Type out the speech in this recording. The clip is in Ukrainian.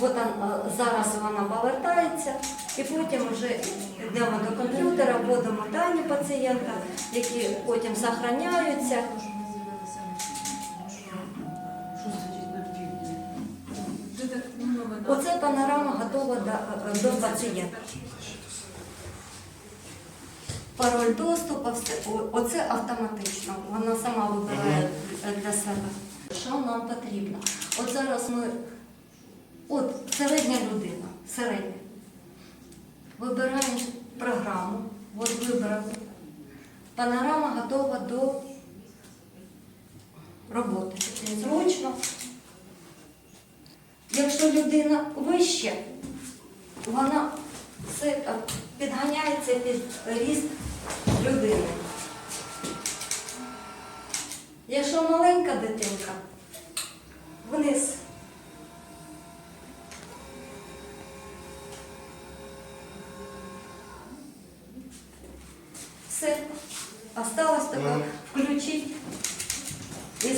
От е, зараз вона повертається, і потім вже йдемо до комп'ютера, вводимо дані пацієнта, які потім зберігаються. Оце панорама готова до, до пацієнта. Пароль доступу. Оце автоматично. Вона сама вибирає е, для себе. Що нам потрібно? От зараз ми, середня людина, середня. Вибираємо програму, от вибрали. Панорама готова до роботи. Зручно. Якщо людина вище, вона підганяється під ріст людини. Якщо маленька дитинка, Все. Осталось только включить и.